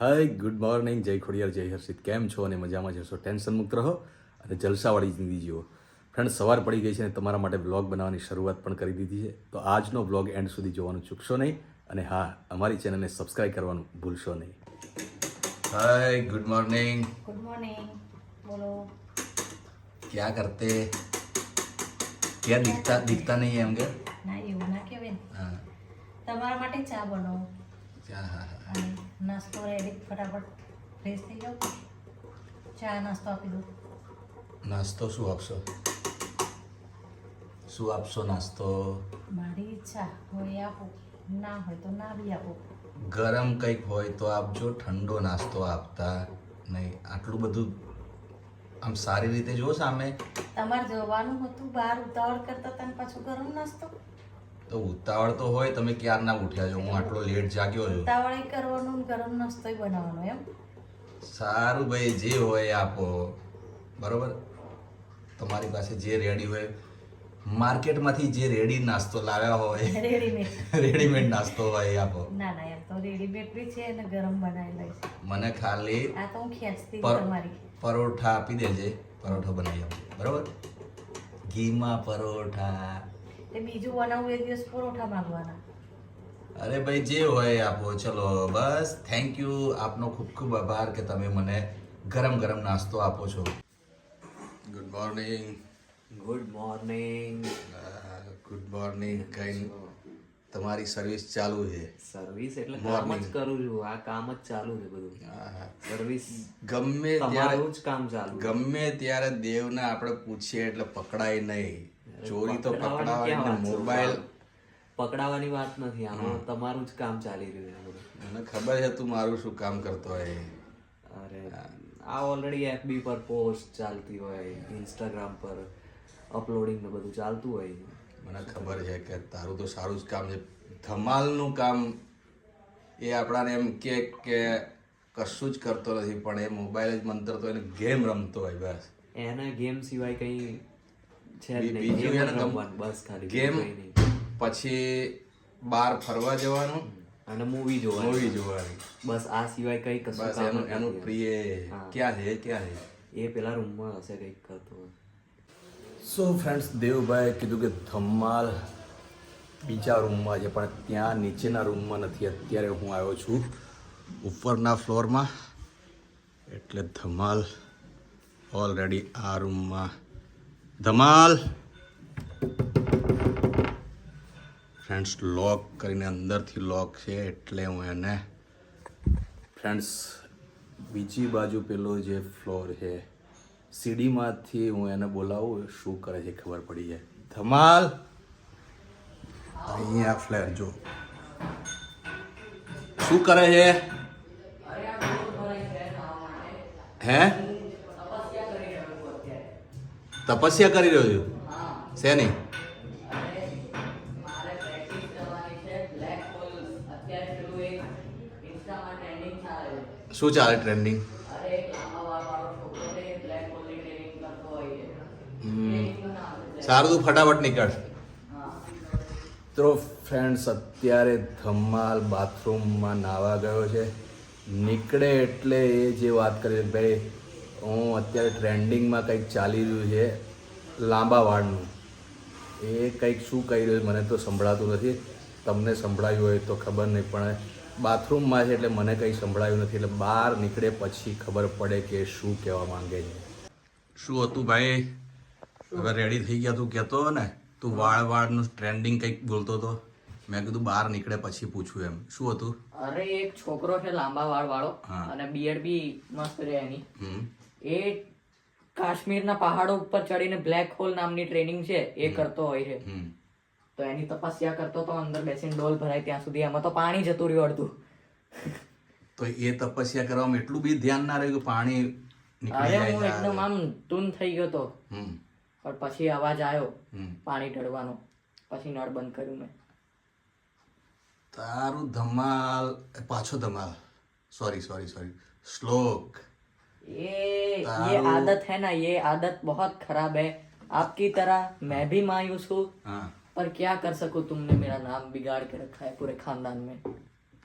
હાય good morning. જય ખોડિયાર જય હર્ષિત. કેમ છો? અને મજામાં જશો ટેન્શન મુક્ત રહો અને જલસાવાળી જિંદગી જીવો. ફ્રેન્ડ સવાર પડી ગઈ છે અને તમારા માટે બ્લોગ બનાવવાની શરૂઆત પણ કરી દીધી છે. તો આજનો બ્લોગ એન્ડ સુધી જોવાનું ચૂકશો નહીં અને હા અમારી ચેનલને સબસ્ક્રાઇબ કરવાનું ભૂલશો નહીં. Hi good morning. Good morning. બોલો. ક્યાં કરતે? ક્યાં દિખતા દિખતા નહીં એમ કે? ના એવું ના કહેવાય. હા. તમારા માટે ચા બનાવો. હા હા. હા. નાસ્તો રેડી ફટાફટ ફ્રેશ થઈ જાઓ. ચા નાસ્તો આપી દો. નાસ્તો શું આપશો? શું આપશો નાસ્તો? મારી ઈચ્છા હોય આપો. ના હોય તો ના બી આપો. ગરમ કંઈક હોય તો આપજો ઠંડો નાસ્તો આપતા નહીં. આટલું બધું આમ સારી રીતે જો સામે. તમારે જવાનું હતું બહાર ઉતાવળ કરતા તને પાછું ગરમ નાસ્તો? તો ઉતાવળ તો હોય તમે ક્યાર ના ઉઠ્યા છો? હું આટલો લેટ જાગ્યો છું. ઉતાવળ કરવાનું ગરમ નાસ્તો બનાવવાનો એમ? સારું ભાઈ જે હોય આપો. બરોબર? તમારી પાસે જે રેડી હોય માર્કેટમાંથી જે રેડી નાસ્તો લાવ્યા હોય રેડીમેડ રેડીમેડ નાસ્તો હોય આપો. ના ના એમ તો રેડીમેડ બી છે અને ગરમ બનાવી લઈશ મને ખાલી આ તો હું ખેંચતી તમારી. પરોઠા આપી દેજે. પરોઠો બનાવી આપજો. બરોબર? ઘીમાં પરોઠા. એ બીજું બનાવું એ દિવસ પરોઠા માંગવાના. અરે ભાઈ જે હોય આપો. ચલો બસ. થેન્ક યુ આપનો ખૂબ ખૂબ આભાર કે તમે મને ગરમ ગરમ નાસ્તો આપો છો. Good morning good morning good morning કઈ તમારી સર્વિસ ચાલુ છે. સર્વિસ એટલે કામ જ કરું છું. આ કામ જ ચાલુ છે બધું. સર્વિસ ગમે ત્યારે તમારું જ કામ ચાલુ ગમે ત્યારે દેવને આપણે પૂછીએ એટલે પકડાય નહીં. ચોરી તો પકડાવાની મોબાઈલ. પકડાવાની વાત નથી આમાં તમારું જ કામ ચાલી રહ્યું છે મને ખબર છે તું મારું શું કામ કરતો હોય. અરે આ ઓલરેડી એફબી પર પોસ્ટ ચાલતી હોય ઇન્સ્ટાગ્રામ પર અપલોડિંગ ને બધું ચાલતું હોય. મને ખબર છે કે તારું તો સારું જ કામ છે. ધમાલનું કામ એ આપણાને એમ કે કે કશું જ કરતો નથી પણ એ મોબાઈલ જ મંતરતો એને ગેમ રમતો હોય બસ. એના ગેમ સિવાય કઈ બીજું બસ ખાલી ગેમ નહીં. પછી બહાર ફરવા જવાનું અને મૂવી જોવાની. મૂવી જોવાની. બસ આ સિવાય કઈ કશું બસ એનું એનું પ્રિય ક્યાં છે? ક્યાં છે? એ પેલા રૂમમાં હશે કંઈક કરતો સો ફ્રેન્ડ્સ દેવભાઈ કીધું કે ધમાલ બીજા રૂમમાં છે પણ ત્યાં નીચેના રૂમમાં નથી. અત્યારે હું આવ્યો છું ઉપરના ફ્લોરમાં. એટલે ધમાલ ઓલરેડી આ રૂમમાં ધમાલ. ફ્રેન્ડ્સ લોક કરીને અંદરથી લોક છે એટલે હું એને ફ્રેન્ડ્સ બીજી બાજુ પેલો જે ફ્લોર છે, સીડીમાંથી હું એને બોલાવું, શું કરે છે ખબર પડી જાય. ધમાલ! અહીંયા ફ્લેર જો. શું કરે છે? હે? તપસ્યા કરી રહ્યો છું. શેની શું ચાલે ટ્રેન્ડિંગ સારું તું ફટાફટ નીકળ. તો ફ્રેન્ડ્સ અત્યારે ધમાલ બાથરૂમમાં નાવા ગયો છે. નીકળે એટલે એ જે વાત કરી ભાઈ હું અત્યારે ટ્રેન્ડિંગમાં કંઈક ચાલી રહ્યું છે લાંબા વાળનું. એ કંઈક શું કહી રહ્યું મને તો સંભળાતું નથી. તમને સંભળાયું હોય તો ખબર નહીં પણ બાથરૂમમાં છે એટલે મને કંઈ સંભળાયું નથી. એટલે બહાર નીકળે પછી ખબર પડે કે શું કહેવા માંગે છે. શું હતું ભાઈ? હવે રેડી થઈ ગયા તું કહેતો ને? તું વાળ વાળનું ટ્રેન્ડિંગ કંઈક બોલતો હતો મેં કીધું બહાર નીકળે પછી પૂછું એમ. શું હતું? અરે એક છોકરો છે લાંબા વાળ વાળો હા. અને બીએડ બી મસ્ત રહે એની. એ કાશ્મીરના પહાડો ઉપર ચડીને બ્લેક હોલ નામની ટ્રેનિંગ છે એ કરતો હોય છે. તો એની તપસ્યા કરતો તો અંદર બેસીને ડોલ ભરાય ત્યાં સુધી. એમાં તો પાણી જતું રહ્યું અડધું. તો એ તપસ્યા કરવામાં એટલું બી ધ્યાન ના રહ્યું કે પાણી એકદમ આમ તૂન થઈ ગયો તો. પણ પછી અવાજ આવ્યો પાણી ટળવાનો પછી નળ બંધ કર્યું મેં. તારું ધમાલ પાછો ધમાલ. સોરી સોરી સોરી શ્લોક ये ये आदत है ना ये आदत बहुत खराब है आपकी तरह मैं भी मायूस हूँ हाँ पर क्या कर सकूं तुमने मेरा नाम बिगाड़ के रखा है पूरे खानदान में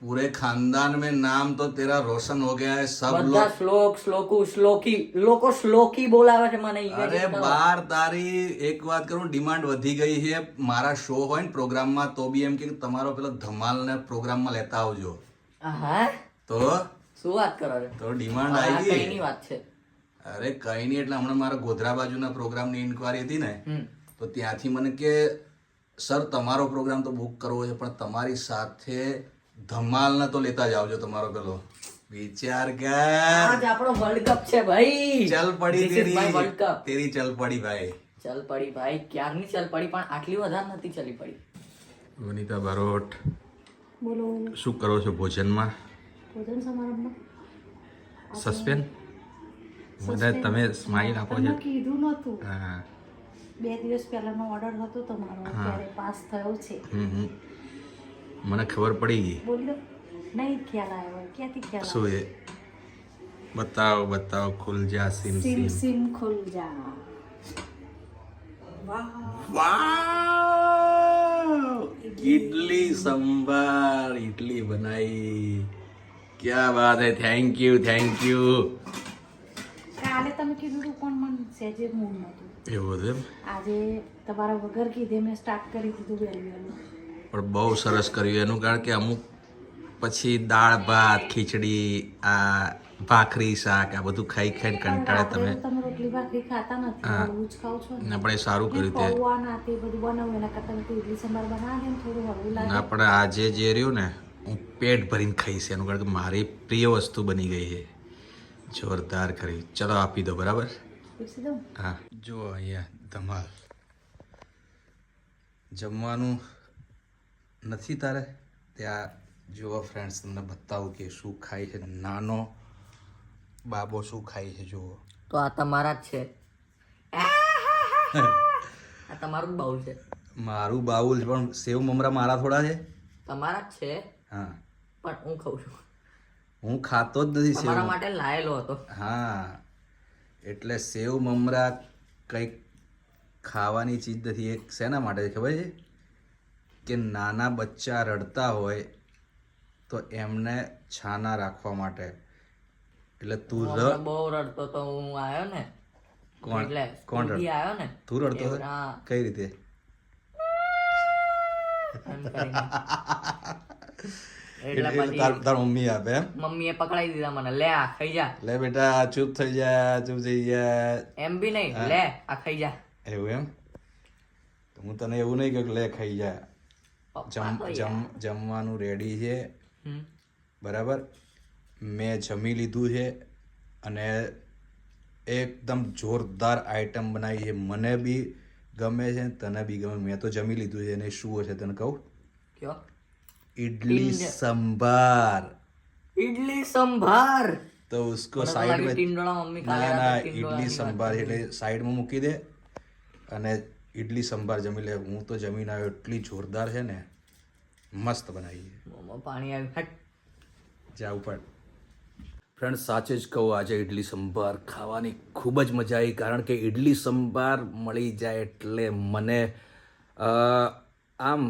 पूरे खानदान में नाम तो तेरा रोशन हो गया है सब બધા लोग શ્લોક શ્લોકુ શ્લોકી લોકો શ્લોકી બોલાવે છે મને ઈ અરે બાર તારી એક વાત કરું ડિમાન્ડ વધી ગઈ છે મારા શો હોય ને પ્રોગ્રામમાં તો બી એમ કે તમારો પેલો ધમાલ ને પ્રોગ્રામમાં લેતા આવજો હા તો શું વાત કરો રે તો ડિમાન્ડ આવી ગઈ. કઈની વાત છે? અરે કઈ નહીં એટલે હમણાં મારા ગોધરા બાજુના પ્રોગ્રામની ઇન્કવાયરી હતી ને તો ત્યાંથી મને કે સર તમારો પ્રોગ્રામ તો બુક કરવો છે પણ તમારી સાથે ધમાલને તો લેતા જ આવજો તમારો પેલો. વિચાર કર. આજ આપણો વર્લ્ડ કપ છે ભાઈ. ચલ પડી તેરી. વર્લ્ડ કપ તેરી ચલ પડી ભાઈ. ચલ પડી ભાઈ ક્યારની ચલ પડી? પણ આટલી વધારે નથી ચલી પડી. વનિતા બારોટ બોલો. શું કરો છો ભોજનમાં? ભોજન સમારંભમાં? સસ્પેન્સ બધા તમે સ્માઈલ આપો છો. કીધું નહોતું. હા. બે દિવસ પહેલાનો ઓર્ડર હતો તમારો ત્યારે પાસ થયો છે. મને ખબર પડી ગઈ. બોલી નહીં ખ્યાલ આવ્યો. ક્યાંથી ખ્યાલ શું એ? બતાવો બતાવો ખુલ જા સીમ સિમ. સીમ ખુલ જા વાવ ઇડલી સંભાર ઇડલી બનાવી ક્યા વાત હે? થેન્ક યુ થેન્ક યુ કાલે તમે કીધું હતું પણ મને સેજે મૂડ નહોતું. એવું હતું આજે તમારા વગર કીધે મેં સ્ટાર્ટ કરી દીધું વહેલું પણ બહુ સરસ કર્યું એનું કારણ કે અમુક પછી દાળ ભાત ખીચડી આ ભાખરી શાક આ બધું ખાઈ ખાઈને કંટાળે તમે. તમે રોટલી ભાખરી ખાતા નથી હું. જ ખાઉં છું ને. ને પણ એ સારું કર્યું તે. પૌવા ના તે બધું બનાવું એના કરતાં ઇડલી સંભાર બનાવી દે થોડું હળવું લાગે. ના પણ આજે જે રહ્યું ને હું પેટ ભરીને ખાઈશ એનું કારણ કે મારી પ્રિય વસ્તુ બની ગઈ છે. જોરદાર કરી. ચલો આપી દો બરાબર? હા. જુઓ અહીંયા ધમાલ. જમવાનું નથી તારે? ત્યાં જુઓ ફ્રેન્ડ્સ તમને બતાવું કે શું ખાય છે. નાનો બાબો શું ખાય છે જુઓ. તો આ તમારા જ છે. આ તમારું જ બાઉલ છે. મારું બાઉલ પણ સેવ મમરા મારા થોડા છે? તમારા જ છે. હા. પણ હું ખાઉં છું. હું ખાતો જ નથી સેવ માટે લાયેલો હતો. હા. એટલે સેવ મમરા કંઈક ખાવાની ચીજ નથી. એક શેના માટે ખબર છે? કે નાના બચ્ચા રડતા હોય તો એમને છાના રાખવા માટે. એટલે તું બહુ રડતો તો હું આવ્યો ને. કોણ? કોણ આવ્યો ને. તું રડતો કઈ રીતે? તાર મમ્મી આપે મમ્મીએ પકડાઈ દીધા મને. લે આ ખાઈ જા. લે બેટા ચૂપ થઈ જા ચૂપ થઈ જા. એમ બી નહીં. લે આ ખાઈ જા. એવું એમ? તો હું તને એવું નહીં કહ્યું કે લે ખાઈ જા. જમ જમ જમવાનું રેડી છે. બરાબર? મેં જમી લીધું છે અને એકદમ જોરદાર આઈટમ બનાવી છે. મને બી ગમે છે તને બી ગમે. મેં તો જમી લીધું છે. અને શું હશે તને કહું? કયો? इडली संभार ઇડલી સંભાર तो उसको મને તો साइड લાગ્યું में ટીંડોળા મમ્મી કાલે ના ના રાતે ટીંડોળાની ઇડલી સંભાર એટલે સાઈડમાં મૂકી દે અને ઇડલી સંભાર જમી લે હું તો જમીને આવ્યો એટલી જોરદાર છે ને મસ્ત બનાવી છે મોંમાં પાણી આવ્યું હટ જા ઉપર ફ્રેન્ડ સાચે જ કહું આજે ઇડલી સંભાર ખાવાની ખૂબ જ મજા આવી કારણ કે ઇડલી સંભાર મળી જાય એટલે મને અ, આમ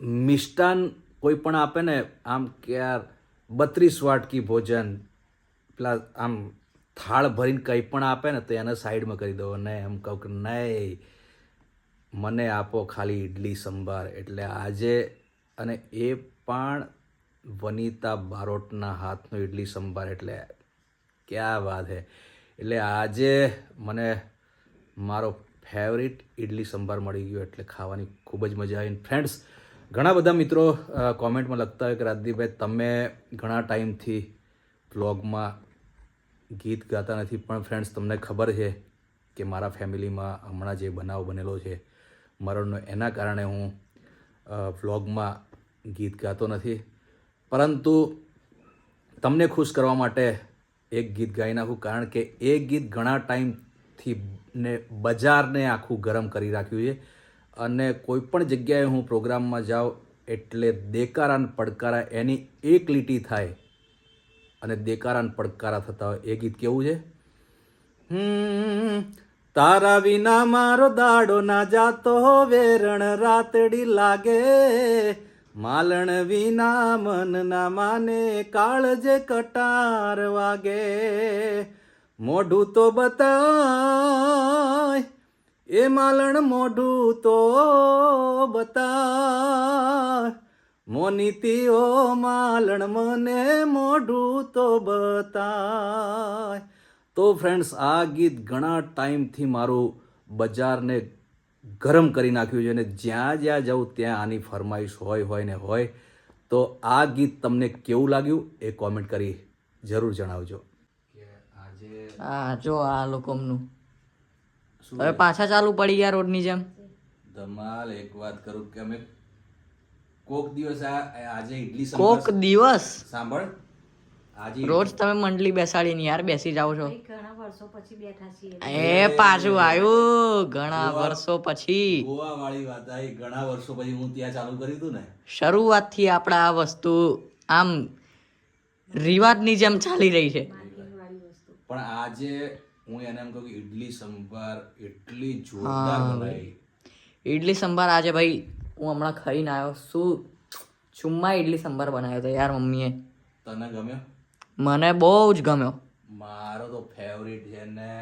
મિષ્ટાન કોઈ પણ આપે ને, આમ કે યાર બત્રીસ વાટકી ભોજન, પેલા આમ થાળ ભરીને કંઈ પણ આપે ને, તો એને સાઈડમાં કરી દો. ને એમ કહું કે નહીં, મને આપો ખાલી ઇડલી સંભાર. એટલે આજે અને એ પણ વનિતા બારોટના હાથનો ઇડલી સંભાર. એટલે ક્યાં વાત હે. એટલે આજે મને મારો ફેવરિટ ઇડલી સંભાર મળી ગયો. એટલે ખાવાની ખૂબ જ મજા આવી. ફ્રેન્ડ્સ ઘણા બધા મિત્રો કોમેન્ટમાં લખતા હોય કે, રાજદીપભાઈ, તમે ઘણા ટાઈમથી બ્લોગમાં ગીત ગાતા નથી, પણ ફ્રેન્ડ્સ તમને ખબર છે કે મારા ફેમિલીમાં હમણાં જે બનાવ બનેલો છે. મરણનો એના કારણે હું વ્લોગમાં ગીત ગાતો નથી. પરંતુ તમને ખુશ કરવા માટે એક ગીત ગાઈ નાખું, કારણ કે એ ગીત ઘણા ટાઈમથી ને બજારને આખું ગરમ કરી રાખ્યું છે. અને કોઈ પણ જગ્યાએ હું પ્રોગ્રામમાં જાઉં એટલે દેકારા પડકારા એની એક લીટી થાય અને દેકારા પડકારા થતા હોય. એ ગીત કેવું છે? તારા વિના મારો દાડો ના જાતો વેરણ રાતડી લાગે. માલણ વિના મન ના માને કાળજે કટાર વાગે. મોઢું તો બતાય એ માલણ મોઢું તો બતા મોનીતી ઓ માલણ મને મોઢું તો બતાય તો ફ્રેન્ડ્સ આ ગીત ઘણા ટાઈમથી મારું બજારને ગરમ કરી નાખ્યું છે અને જ્યાં જ્યાં જાઉં ત્યાં આની ફરમાઈશ હોય હોય ને હોય. તો આ ગીત તમને કેવું લાગ્યું એ કોમેન્ટ કરી જરૂર જણાવજો. કે આજે હા જો આ લોકોનું હવે પાછા ચાલુ પડી ગયા રોડની જેમ. ધમાલ એક વાત કરું કે અમે કોક દિવસ આ આજે ઇડલી કોક દિવસ? સાંભળ. આજે રોજ તમે મંડલી બેસાડી ને યાર બેસી જાઓ છો. ઘણા વર્ષો પછી બેઠા છીએ. એ પાછું આવ્યું. ઘણા વર્ષો પછી. ગોવા વાળી વાત આવી ઘણા વર્ષો પછી હું ત્યાં ચાલુ કર્યું હતું ને. શરૂઆતથી આપણે આ વસ્તુ આમ રિવાજની જેમ ચાલી રહી છે. પણ આજે હું એને એમ કહું કે ઇડલી સંભાર એટલી જોરદાર બનાવી. ઇડલી સંભાર આજે ભાઈ હું હમણાં ખાઈને આવ્યો શું ચુમ્મા ઇડલી સંભાર બનાવ્યો હતો યાર મમ્મીએ. તને ગમ્યો? મને બહુ જ ગમ્યો. મારો તો ફેવરિટ છે ને.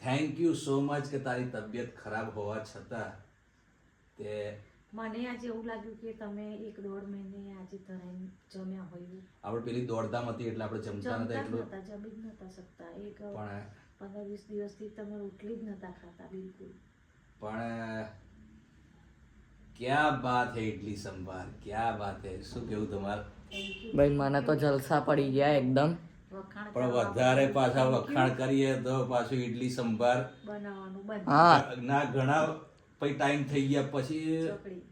થેન્ક યુ સો મચ કે તારી તબિયત ખરાબ હોવા છતાં તે મને આજે એવું લાગ્યું કે તમે એક દોઢ મહિને આજે ધરાઈને જમ્યા હોય. આપણે પેલી દોડધામ હતી એટલે આપણે જમતા નતા એટલું. જમી જ નતા શકતા. એક પણ પંદર વીસ દિવસથી તમે રોટલી જ નતા ખાતા બિલકુલ. પણ ક્યાં બાત હે ઇડલી સંભાર? ક્યાં બાત હે? શું કેવું તમારે? ભાઈ મને તો જલસા પડી ગયા એકદમ. પણ વધારે પાછા વખાણ કરીએ તો પાછું ઇડલી સંભાર બનાવવાનું બંધ. હા. ના ઘણા પછી ટાઈમ થઈ ગયા પછી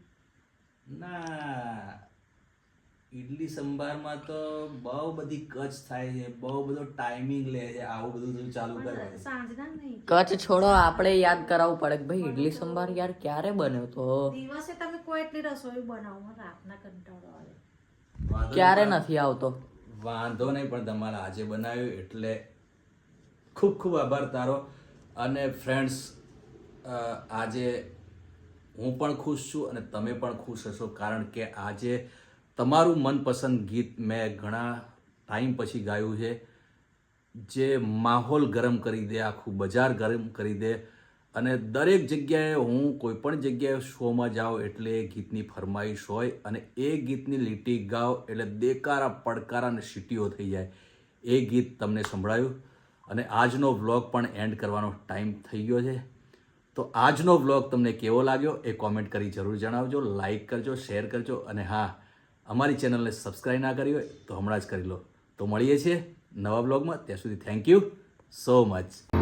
ના. ઇડલી સંભારમાં તો બહુ બધી કચ થાય છે બહુ બધો ટાઈમિંગ લે છે આવું બધું ચાલુ કરે કચ્છ છોડો આપણે યાદ કરાવવું પડે કે ભાઈ ઇડલી સંભાર યાર ક્યારે બન્યો તો? દિવસે તમે કોઈ એટલી રસોઈ બનાવો રાતના કંટાળો આવે. ક્યારે નથી આવતો? વાંધો નહીં પણ તમારે આજે બનાવ્યું એટલે ખૂબ ખૂબ આભાર તારો. અને ફ્રેન્ડ્સ આજે હું પણ ખુશ છું અને તમે પણ ખુશ હશો કારણ કે આજે તમારું મનપસંદ ગીત મેં ઘણા ટાઈમ પછી ગાયું છે, જે માહોલ ગરમ કરી દે, આખું બજાર ગરમ કરી દે અને દરેક જગ્યાએ હું કોઈ પણ જગ્યાએ શોમાં જાઉં એટલે એ ગીતની ફરમાઈશ હોય અને એ ગીતની લીટી ગાવ એટલે દેકારા પડકારા અને સીટીઓ થઈ જાય. એ ગીત તમને સંભળાયું અને આજનો વ્લોગ પણ એન્ડ કરવાનો ટાઈમ થઈ ગયો છે. તો આજનો વ્લોગ તમને કેવો લાગ્યો એ કોમેન્ટ કરી જરૂર જણાવજો, લાઈક કરજો, શેર કરજો અને હા અમારી ચેનલને સબસ્ક્રાઈબ ના કરી હોય તો હમણાં જ કરી લો. તો મળીએ છીએ નવા બ્લોગમાં. ત્યાં સુધી થેન્ક યુ સો મચ